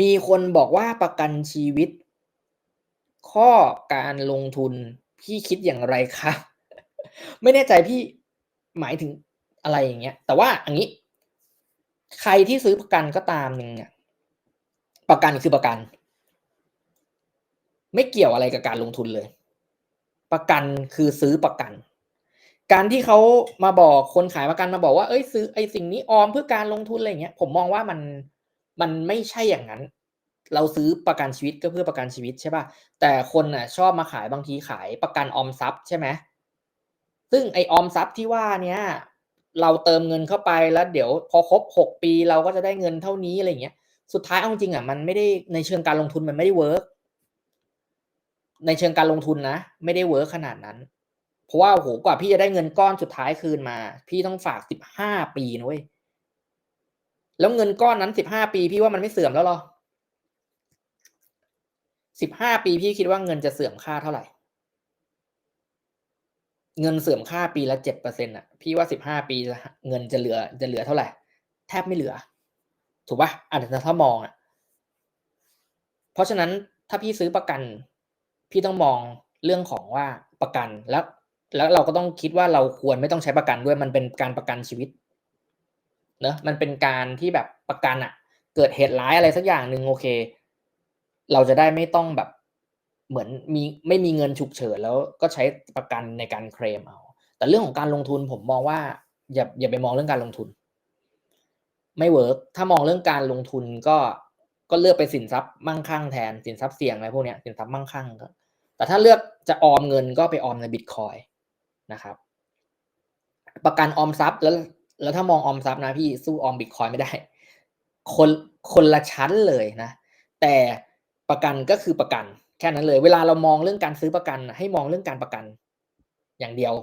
มีคนบอกว่าประกันชีวิต ข้อการลงทุนพี่คิดอย่างไรคะ?ไม่แน่ใจพี่หมายถึงอะไรอย่างเงี้ย แต่ว่าอย่างงี้ ใครที่ซื้อประกันก็ตามหนึ่งเนี่ยประกันคือประกัน ไม่เกี่ยวอะไรกับการลงทุนเลย ประกันคือซื้อประกัน การที่เขามาบอกคนขายประกันมาบอกว่าเฮ้ยซื้อไอ้สิ่งนี้ออมเพื่อการลงทุนอะไรเงี้ยผมมองว่ามัน มันไม่ใช่อย่างนั้น เราซื้อประกันชีวิตก็เพื่อประกันชีวิตใช่เปล่าแต่คนน่ะชอบมาขายบางทีขายประกันออมทรัพย์ใช่ไหมซึ่งไอออมทรัพย์ที่ว่าเนี้ยเราเติมเงินเข้าไปแล้วเดี๋ยวพอครบ6ปีเราก็จะได้เงินเท่านี้อะไรเงี้ย สุดท้ายเอาจริงๆอะมันไม่ได้ในเชิงการลงทุนมันไม่ได้เวิร์กในเชิงการลงทุนนะ ไม่ได้เวิร์กขนาดนั้น เพราะว่าโอ้โฮกว่าพี่จะได้เงินก้อนสุดท้ายคืนมา พี่ต้องฝาก15ปีนะเว้ย แล้วเงินก้อนนั้น15ปีพี่ว่ามันไม่เสื่อมแล้วหรอ?15ปีพี่คิดว่าเงินจะเสื่อมค่าเท่าไหร่?เงินเสื่อมค่าปีละ7%อร์เซ็นต์อะ พี่ว่า15ปีจะหเงินจะเหลือจะเหลือเท่าไหร่?แทบไม่เหลือ ถูกปล่า?อะแต่ถ้ามองอะ เพราะฉะนั้นถ้าพี่ซื้อประกัน พี่ต้องมองเรื่องของว่าประกันแล้ว แล้วเราก็ต้องคิดว่าเราควรไม่ต้องใช้ประกันด้วยมันเป็นการประกันชีวิต เนะมันเป็นการที่แบบประกันอะเกิดเหตุร้ายอะไรสักอย่างหนึ่งโอเค เราจะได้ไม่ต้องแบบเหมือนมีไม่มีเงินฉุกเฉินแล้วก็ใช้ประกันในการเคลมเอา แต่เรื่องของการลงทุนผมมองว่าอย่าอย่าไปมองเรื่องการลงทุน ไม่เวิร์กถ้ามองเรื่องการลงทุนก็ก็เลือกเป็นสินทรัพย์มั่งคั่งแทนสินทรัพย์เสี่ยงอะไรพวกเนี้ยสินทรัพย์มั่งคั่งก็แต่ถ้าเลือกจะออมเงินก็ไปออมในบิตคอยนะครับ ประกันออมทรัพย์แล้ว แล้วถ้ามองออมทรัพย์นะพี่สู้ออมบิตคอยไม่ได้ คนคนละชั้นเลยนะ แต่ประกันก็คือประกัน แค่นั้นเลย เวลาเรามองเรื่องการซื้อประกัน ให้มองเรื่องการประกัน อย่างเดียว